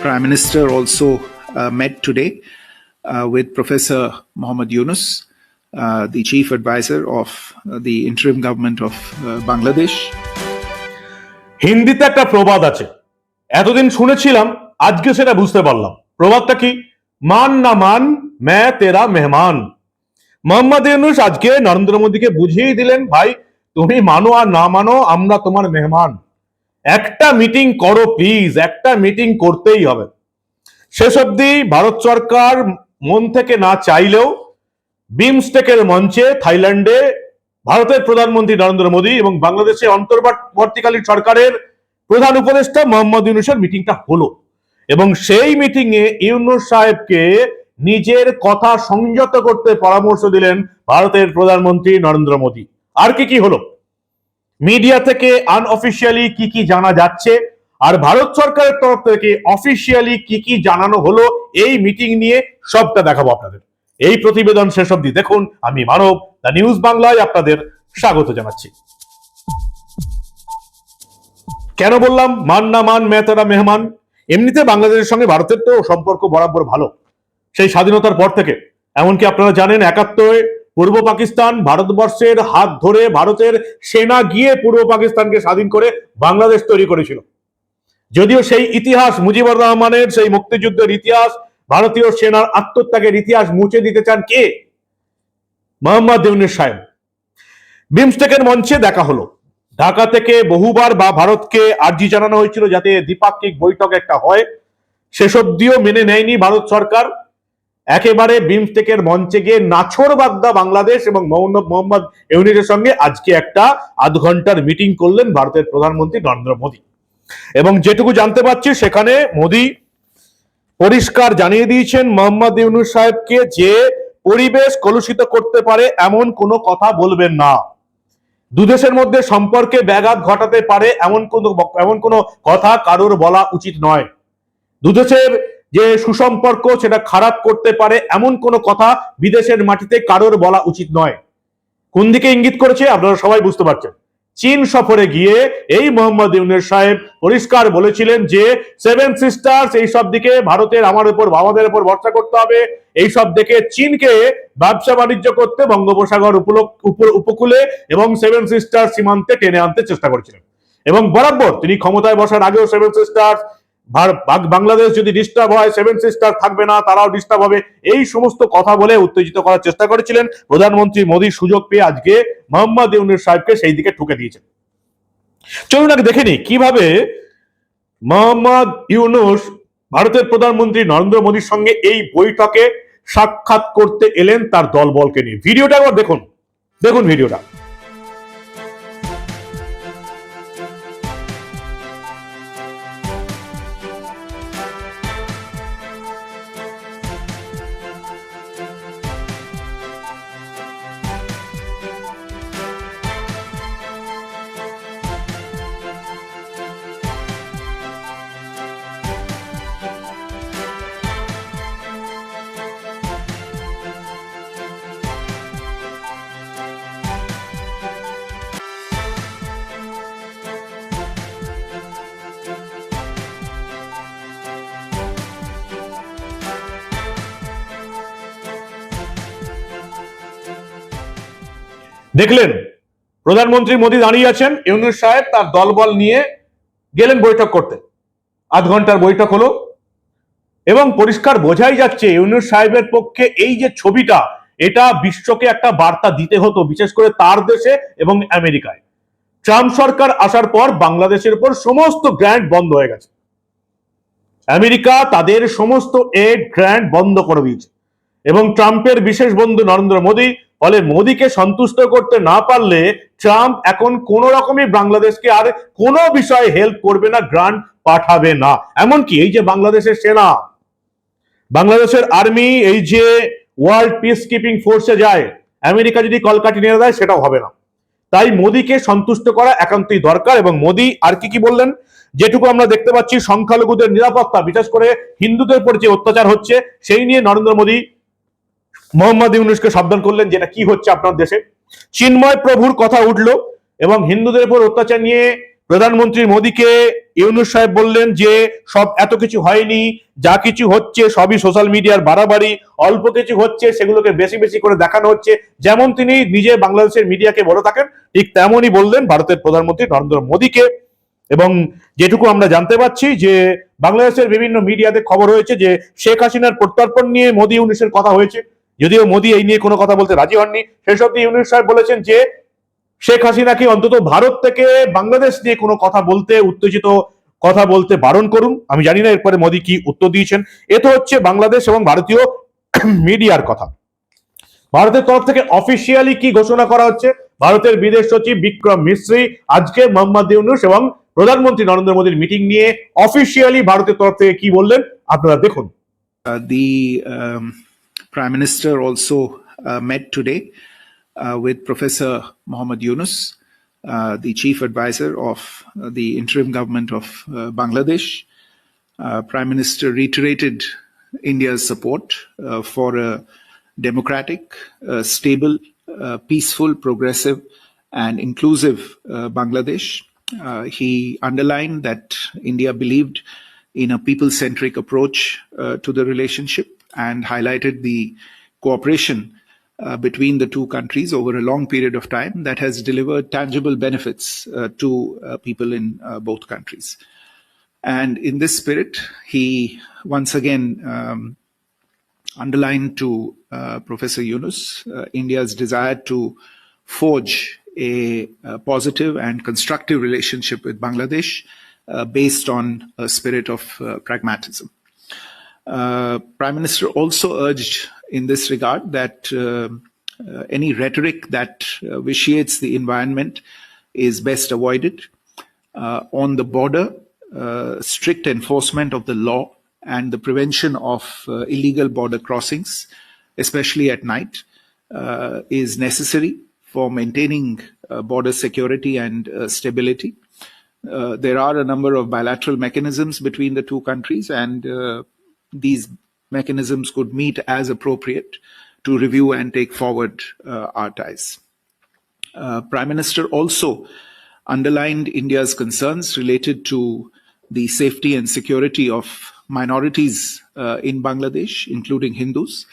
Prime Minister also uh, met today uh, with Professor Mohammad Yunus, uh, the Chief Advisor of uh, the interim government of uh, Bangladesh. হিন্দিতে একটা প্রবাদ আছে এতদিন শুনেছিলাম আজকে সেটা বুঝতে পারলাম প্রবাদটা কি মান না মান ম্যা তেরা মেহমান মোহাম্মদ ইউনুস আজকে নরেন্দ্র মোদীকে বুঝিয়ে দিলেন ভাই তুমি মানো আর না মানো আমরা তোমার মেহমান একটা মিটিং করো প্লিজ একটা মিটিং করতেই হবে। শেষ অবধি ভারত সরকার মন থেকে না চাইলেও বিমস্টেকের মঞ্চে থাইল্যান্ডে ভারতের প্রধানমন্ত্রী নরেন্দ্র মোদী এবং বাংলাদেশে অন্তর্বর্তীকালীন সরকারের প্রধান উপদেষ্টা মোহাম্মদ ইউনুসের মিটিংটা হলো এবং সেই মিটিং এ ইউনুস সাহেবকে নিজের কথা সংযত করতে পরামর্শ দিলেন ভারতের প্রধানমন্ত্রী নরেন্দ্র মোদী। আর কি কি হলো? মিডিয়া থেকে আনঅফিসিয়ালি কি কি জানা যাচ্ছে? আর ভারত সরকারের তরফ থেকে অফিসিয়ালি কি কি জানানো হলো? এই মিটিং নিয়ে সবটা দেখাবো আপনাদের। এই প্রতিবেদন শেষ অবধি দেখুন। আমি মানব, দ্য নিউজ বাংলায় আপনাদের স্বাগত জানাচ্ছি। কেন বললাম? মান না মান মেহতারা মেহমান? এমনিতে বাংলাদেশের সঙ্গে ভারতের তো সম্পর্ক বরাবর ভালো। সেই স্বাধীনতার পর থেকে। এমনকি আপনারা জানেন, একাত্তরে পূর্ব পাকিস্তান ভারতবর্ষের হাত ধরে ভারতের সেনা গিয়ে পূর্ব পাকিস্তানকে স্বাধীন করে বাংলাদেশ তৈরি করেছিল। যদিও সেই ইতিহাস মুজিবুর রহমানের, সেই মুক্তিযুদ্ধের ইতিহাস, ভারতীয় সেনার আত্মত্যাগের ইতিহাস মুছে দিতে চান কে? মোহাম্মদ ইউনুস সাহেব। বিমস্টেকের মঞ্চে দেখা হলো। ঢাকা থেকে বহুবার বা ভারতকে আর্জি জানানো হয়েছিল যাতে দ্বিপাক্ষিক বৈঠক একটা হয়। সেসব দিয়েও মেনে নেয়নি ভারত সরকার। একেবারে বিমস্টেকের মঞ্চে গিয়ে নাছর বাগদা বাংলাদেশ এবং মোহাম্মদ ইউনিটের সঙ্গে আজকে একটা আধ ঘণ্টার মিটিং করলেন ভারতের প্রধানমন্ত্রী নরেন্দ্র মোদী। এবং যেটুকু জানতে পারছি সেখানে মোদী পরিষ্কার জানিয়ে দিয়েছেন মোহাম্মদ ইউনুস সাহেবকে যে পরিবেশ কলুষিত করতে পারে এমন কোনো কথা বলবেন না। দুদেশের মধ্যে সম্পর্কে ব্যাঘাত ঘটাতে পারে এমন কোন, এমন কোনো কথা কারোর বলা উচিত নয়। দুদেশের যে সুসম্পর্ক সেটা খারাপ করতে পারে, এমন কোনো কথা বিদেশের মাটিতে কারোর বলা উচিত নয়। কোন দিকে ইঙ্গিত করেছে আপনারা সবাই বুঝতে পারছেন। চীন সফরে গিয়ে এই মোহাম্মদ ইউনুস সাহেব পরিষ্কার বলেছিলেন যে সেভেন সিস্টার্স এই সব দিকে ভারতের আমার উপর আমাদের উপর ভরসা করতে হবে। এই সব দিকে চীনকে ব্যবসা বাণিজ্য করতে বঙ্গোপসাগর উপকূলে এবং সেভেন সিস্টার সীমান্তে টেনে আনতে চেষ্টা করেছিলেন। এবং বরাবর তিনি ক্ষমতায় বসার আগেও সেভেন সিস্টার বাংলাদেশ যদি ডিস্টার্ব হয় সেভেন সিস্টার থাকবে না, তারাও ডিস্টার্ব হবে। এই সমস্ত কথা বলে উত্তেজিত করার চেষ্টা করেছিলেন প্রধানমন্ত্রী মোদী। সুযোগ পেয়ে আজকে মোহাম্মদ ইউনুস সাহেবকে সেই দিকে ঠুকে দিয়েছেন। চলুন আগে দেখে নিই কীভাবে মোহাম্মদ ইউনুস ভারতের প্রধানমন্ত্রী নরেন্দ্র মোদীর সঙ্গে এই বৈঠকে সাক্ষাৎ করতে এলেন তার দলবলকে নিয়ে। ভিডিওটা একবার দেখুন। দেখুন ভিডিওটা। দেখলেন প্রধানমন্ত্রী মোদী দাঁড়িয়ে আছেন, ইউনুস সাহেব তার দলবল নিয়ে গেলেন বৈঠক করতে। আধ ঘণ্টার বৈঠক হলো এবং পরিষ্কার বোঝাই যাচ্ছে ইউনুস সাহেবের পক্ষে এই যে ছবিটা, এটা বিশ্বকে একটা বার্তা দিতে হতো, বিশেষ করে তার দেশে এবং আমেরিকায়। ট্রাম্প সরকার আসার পর বাংলাদেশের উপর সমস্ত গ্র্যান্ড বন্ধ হয়ে গেছে। আমেরিকা তাদের সমস্ত এড গ্র্যান্ড বন্ধ করে দিয়েছে। এবং ট্রাম্পের বিশেষ বন্ধু নরেন্দ্র মোদী ফলে মোদীকে সন্তুষ্ট করতে না পারলে ট্রাম্প এখন কোন রকমই বাংলাদেশকে আর কোনো বিষয়ে হেল্প করবে না গ্রান্ট পাঠাবে না। এমনকি এই যে বাংলাদেশের সেনা, বাংলাদেশের আর্মি এই যে ওয়ার্ল্ড পিস কিপিং ফোর্সে যায়, আমেরিকা যদি কলকাটি নিয়ে দেয় সেটাও হবে না। তাই মোদীকে সন্তুষ্ট করা একান্তই দরকার এবং মোদী আর কি কি বললেন? যেটুকু আমরা দেখতে পাচ্ছি, সংখ্যালঘুদের নিরাপত্তা, বিশেষ করে হিন্দুদের উপর যে অত্যাচার হচ্ছে, সেই নিয়ে নরেন্দ্র মোদী মোহাম্মদ ইউনুসকে সাবধান করলেন যেটা কি হচ্ছে আপনার দেশে। চিন্ময় প্রভুর কথা উঠল এবং হিন্দুদের উপর অত্যাচার নিয়ে প্রধানমন্ত্রী মোদীকে ইউনুস সাহেব বললেন যে, সব এত কিছু হয়নি, যা কিছু হচ্ছে সবই সোশ্যাল মিডিয়ার বাড়াবাড়ি, অল্প কিছু হচ্ছে সেগুলোকে বেশি বেশি করে দেখানো হচ্ছে। যেমন তিনি নিজে বাংলাদেশের মিডিয়াকে বলে থাকেন, ঠিক তেমনই বললেন ভারতের প্রধানমন্ত্রী নরেন্দ্র মোদীকে। এবং যেটুকু আমরা জানতে পাচ্ছি যে, বাংলাদেশের বিভিন্ন মিডিয়াতে খবর হয়েছে যে, শেখ হাসিনার প্রত্যর্পণ নিয়ে মোদী ইউনুসের কথা হয়েছে। যদিও মোদী এই নিয়ে কোনো কথা বলতে রাজি হননি সেসব দিয়ে ইউনুস সাহেব বলেছেন যে শেখ হাসিনাকে অন্তত ভারত থেকে বাংলাদেশ নিয়ে কোনো কথা বলতে উত্তেজিত কথা বলতে বারণ করুন? আমি জানি না এরপরে মোদী কি উত্তর দিয়েছেন। এ তো হচ্ছে বাংলাদেশ এবং ভারতীয় মিডিয়ার কথা। ভারতের তরফ থেকে অফিসিয়ালি কি ঘোষণা করা হচ্ছে? ভারতের বিদেশ সচিব বিক্রম মিশ্রি আজকে মোহাম্মদ ইউনুস এবং প্রধানমন্ত্রী নরেন্দ্র মোদীর মিটিং নিয়ে অফিসিয়ালি ভারতের তরফ থেকে কি বললেন? আপনারা দেখুন। Uh, the um, Prime Minister also uh, met today uh, with Professor Mohammad Yunus, uh, the Chief Advisor of the interim government of Bangladesh. Prime Minister reiterated India's support for a democratic, stable, peaceful, progressive, and inclusive Bangladesh. Uh, he underlined that India believed in a people centric approach uh, to the relationship and highlighted the cooperation uh, between the two countries over a long period of time that has delivered tangible benefits uh, to uh, people in uh, both countries. And in this spirit, he once again um, underlined to uh, Professor Yunus uh, India's desire to forge a, uh positive and constructive relationship with Bangladesh based on a spirit of pragmatism. Uh, Prime Minister also urged in this regard that uh, uh, any rhetoric that vitiates the environment is best avoided. On the border, strict enforcement of the law and the prevention of illegal border crossings, especially at night, is necessary for maintaining uh, border security and uh, stability. Uh, there are a number of bilateral mechanisms between the two countries, and these mechanisms could meet as appropriate to review and take forward uh, our ties. Uh, Prime Minister also underlined India's concerns related to the safety and security of minorities uh, in Bangladesh, including Hindus,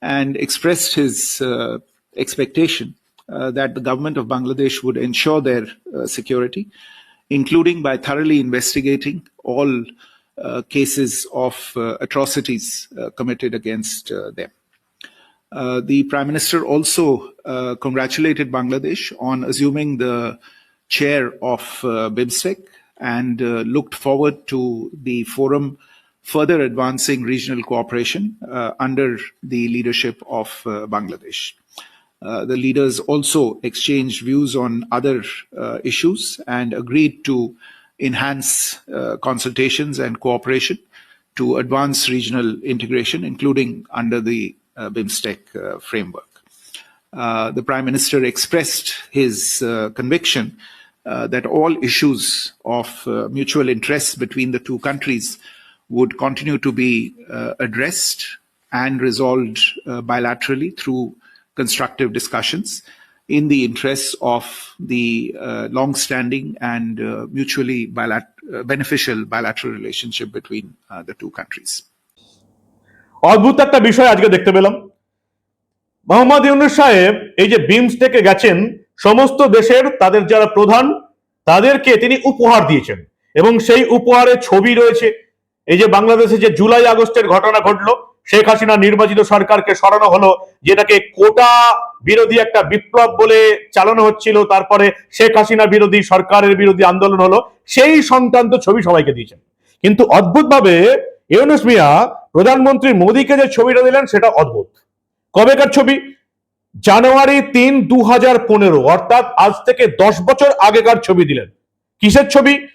and expressed his expectation uh, that the government of Bangladesh would ensure their uh, security, including by thoroughly investigating all cases of uh, atrocities uh, committed against uh, them. Uh, the Prime Minister also uh, congratulated Bangladesh on assuming the chair of uh, BIMSTEC and uh, looked forward to the forum further advancing regional cooperation uh, under the leadership of uh, Bangladesh. Uh, the leaders also exchanged views on other uh, issues and agreed to enhance uh, consultations and cooperation to advance regional integration, including under the uh, BIMSTEC uh, framework. The Prime Minister expressed his conviction that all issues of mutual interest between the two countries would continue to be addressed and resolved bilaterally through constructive discussions in the interests of the uh, long-standing and uh, mutually bilat- uh, beneficial bilateral relationship between uh, the two countries. অদ্ভুত একটা বিষয় আজকে দেখতে পেলাম। মোহাম্মদ ইউনুস সাহেব এই যে বিমস্টেকে গেছেন সমস্ত দেশের তাদের যারা প্রধান তাদেরকে তিনি উপহার দিয়েছেন। এবং সেই উপহারের ছবি রয়েছে। এই যে বাংলাদেশে যে জুলাই আগস্টের ঘটনা ঘটলো শেখ হাসিনা নির্বাচিত সরকারকে সরানো হলো, যেটাকে কোটা বিরোধী একটা বিপ্লব বলে চালানো হচ্ছিল। তারপরে শেখ হাসিনা বিরোধী, সরকারের বিরোধী আন্দোলন হলো। সেই সংক্রান্ত ছবি সবাইকে দিয়েছেন। কিন্তু অদ্ভুতভাবে ইউনুস মিয়া, প্রধানমন্ত্রী মোদীকে যে ছবিটা দিলেন, সেটা অদ্ভুত। কবেকার ছবি? জানুয়ারি তিন দু হাজার পনেরো, অর্থাৎ আজ থেকে দশ বছর আগেকার ছবি দিলেন। কিসের ছবি?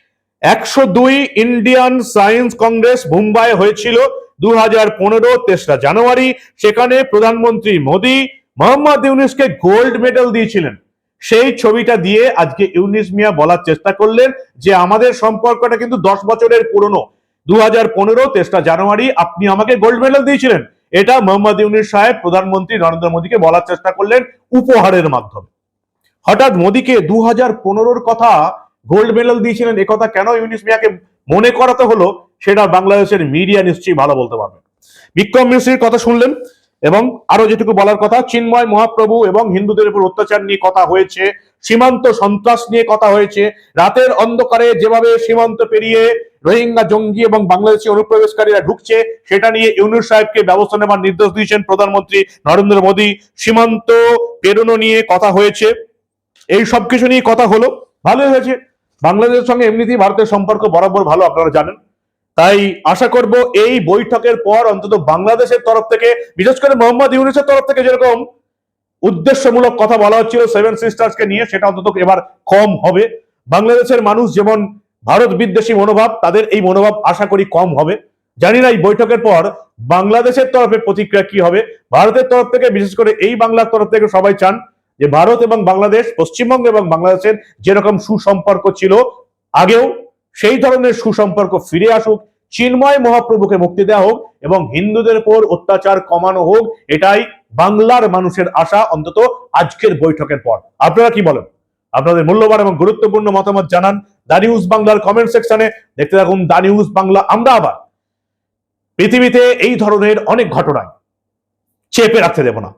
একশো দুই ইন্ডিয়ান সায়েন্স কংগ্রেস মুম্বাই হয়েছিল। দু হাজার পনেরো তেসরা জানুয়ারি, সেখানে প্রধানমন্ত্রী মোদী মোহাম্মদ ইউনুসকে গোল্ড মেডেল দিয়েছিলেন। সেই ছবিটা দিয়ে আজকে ইউনিস মিয়া বলার চেষ্টা করলেন যে আমাদের সম্পর্কটা কিন্তু দশ বছরের পুরনো। দু হাজার পনেরো তেসরা জানুয়ারি আপনি আমাকে গোল্ড মেডেল দিয়েছিলেন। এটা মোহাম্মদ ইউনিস সাহেব, প্রধানমন্ত্রী নরেন্দ্র মোদীকে বলার চেষ্টা করলেন উপহারের মাধ্যমে। হঠাৎ মোদীকে দু হাজার পনেরোর কথা গোল্ড মেডেল দিয়েছিলেন একথা কেন ইউনিস মিয়াকে মনে করাতে হলো সেটা বাংলাদেশের মিডিয়া নিশ্চয়ই ভালো বলতে পারবে। বিক্রম মিশ্রির কথা শুনলেন এবং আরও যেটুকু বলার কথা, চিন্ময় মহাপ্রভু এবং হিন্দুদের উপর অত্যাচার নিয়ে কথা হয়েছে, সীমান্ত সন্ত্রাস নিয়ে কথা হয়েছে, রাতের অন্ধকারে যেভাবে সীমান্ত পেরিয়ে রোহিঙ্গা জঙ্গি এবং বাংলাদেশি অনুপ্রবেশকারীরা ঢুকছে, সেটা নিয়ে ইউনুস সাহেবকে ব্যবস্থা নেওয়ার নির্দেশ দিয়েছেন প্রধানমন্ত্রী নরেন্দ্র মোদী। সীমান্ত পেরোনো নিয়ে কথা হয়েছে, এই সব কিছু নিয়ে কথা হলো, ভালোই হয়েছে। বাংলাদেশের সঙ্গে এমনিতেই ভারতের সম্পর্ক বরাবর ভালো, আপনারা জানেন। তাই আশা করব এই বৈঠকের পর অন্তত বাংলাদেশের তরফ থেকে, বিশেষ করে মোহাম্মদ ইউনুসের তরফ থেকে যেরকম উদ্দেশ্যমূলক কথা বলা হচ্ছিল সেভেন সিস্টার্সকে নিয়ে, সেটা অন্তত এবার কম হবে। বাংলাদেশের মানুষ যেমন ভারত বিদ্বেষী মনোভাব, তাদের এই মনোভাব আশা করি কম হবে। জানি না এই বৈঠকের পর বাংলাদেশের তরফে প্রতিক্রিয়া কি হবে। ভারতের তরফ থেকে, বিশেষ করে এই বাংলার তরফ থেকে সবাই চান যে ভারত এবং বাংলাদেশ, পশ্চিমবঙ্গ এবং বাংলাদেশের যেরকম সুসম্পর্ক ছিল, আগেও সেই ধরনের সুসম্পর্ক ফিরে আসুক, চিন্ময় মহাপ্রভুকে মুক্তি দেওয়া হোক এবং হিন্দুদের উপর অত্যাচার কমানো হোক, এটাই বাংলার মানুষের আশা, অন্তত আজকের বৈঠকের পর। আপনারা কি বলেন? আপনাদের মূল্যবান এবং গুরুত্বপূর্ণ মতামত জানান দা নিউজ বাংলার কমেন্ট সেকশনে। দেখতে থাকুন দা নিউজ বাংলা, আমরা আবার পৃথিবীতে এই ধরনের অনেক ঘটনায় চেপে রাখতে দেব না।